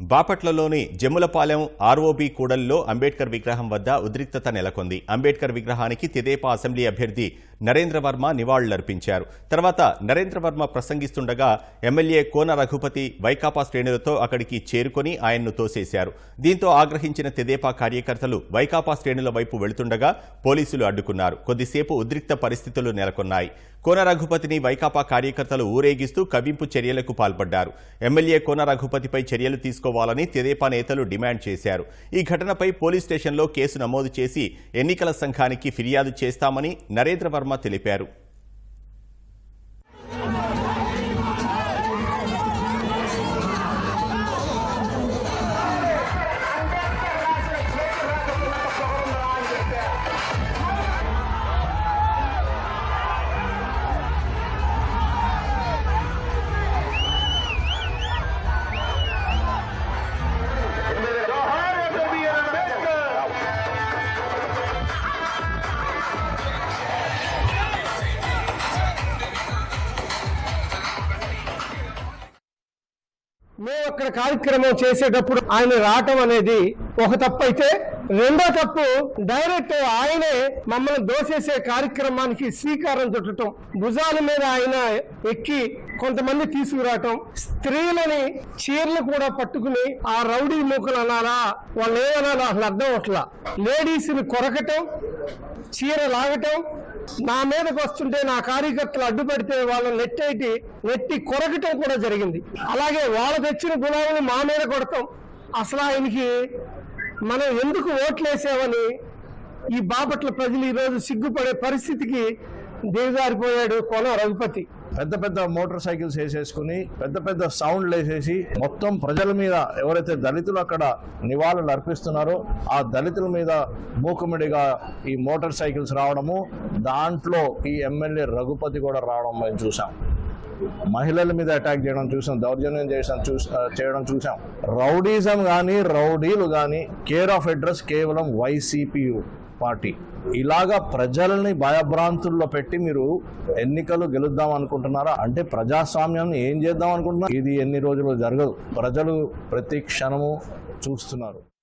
బాపట్లలోని Jammulapalem ROB కూడల్లో అంబేద్కర్ విగ్రహం వద్ద ఉద్రిక్తత నెలకొంది. అంబేద్కర్ విగ్రహానికి తెదేపా అసెంబ్లీ అభ్యర్థి నరేంద్ర వర్మ నివాళులర్పించారు. తర్వాత నరేంద్ర వర్మ ప్రసంగిస్తుండగా ఎమ్మెల్యే కోన రఘుపతి వైకాపా శ్రేణులతో అక్కడికి చేరుకొని ఆయన్ను తోసేశారు. దీంతో ఆగ్రహించిన తెదేపా కార్యకర్తలు వైకాపా శ్రేణుల వైపు వెళుతుండగా పోలీసులు అడ్డుకున్నారు. కొద్దిసేపు ఉద్రిక్త పరిస్థితులు నెలకొన్నాయి. కోన రఘుపతిని వైకాపా కార్యకర్తలు ఊరేగిస్తూ కవింపు చర్యలకు పాల్పడ్డారు. ఎమ్మెల్యే కోన రఘుపతిపై చర్యలు తీసుకోవాలని తెదేపా నేతలు డిమాండ్ చేశారు. ఈ ఘటనపై పోలీస్ స్టేషన్లో కేసు నమోదు చేసి ఎన్నికల సంఘానికి ఫిర్యాదు చేస్తామని నరేంద్ర వర్మ తెలిపారు మేము అక్కడ కార్యక్రమం చేసేటప్పుడు ఆయన రావటం అనేది ఒక తప్పు. అయితే రెండో తప్పు డైరెక్ట్ ఆయనే మమ్మల్ని దోసేసే కార్యక్రమానికి శ్రీకారం చుట్టడం భుజాల మీద ఆయన ఎక్కి కొంతమంది తీసుకురావటం. స్త్రీలని చీరలు కూడా పట్టుకుని ఆ రౌడీ మూకలు అనాలా? వాళ్ళు ఏమనాలా అసలు అర్థం అట్లా లేడీస్ని కొరకటం చీర లాగటం నా మీదకి వస్తుంటే నా కార్యకర్తలు అడ్డుపడితే వాళ్ళని నెట్టేటి నెట్టి కొరకటం కూడా జరిగింది. అలాగే వాళ్ళ తెచ్చిన గులాబులు మా మీద కొడతాం. అసలు ఆయనకి మనం ఎందుకు ఓట్లేసామని ఈ బాపట్ల ప్రజలు ఈరోజు సిగ్గుపడే పరిస్థితికి దిగజారిపోయాడు కోన రఘుపతి. పెద్ద పెద్ద మోటార్ సైకిల్స్ వేసేసుకుని పెద్ద పెద్ద సౌండ్లు వేసేసి మొత్తం ప్రజల మీద ఎవరైతే దళితులు అక్కడ నివాళులు అర్పిస్తున్నారో ఆ దళితుల మీద మూకుమిడిగా ఈ మోటార్ సైకిల్స్ రావడము దాంట్లో ఈ ఎమ్మెల్యే రఘుపతి కూడా రావడం మేము చూసాం మహిళల మీద అటాక్ చేయడం చూసాం దౌర్జన్యం చేసాం చేయడం చూసాం. రౌడీజం కానీ రౌడీలు కానీ కేర్ ఆఫ్ అడ్రస్ కేవలం వైసీపీ పార్టీ. ఇలాగా ప్రజల్ని భయభ్రాంతుల్లో పెట్టి మీరు ఎన్నికలు గెలుద్దాం అనుకుంటున్నారా? అంటే ప్రజాస్వామ్యాన్ని ఏం చేద్దాం అనుకుంటున్నారు? ఇది ఎన్ని రోజులు జరగదు. ప్రజలు ప్రతి క్షణము చూస్తున్నారు.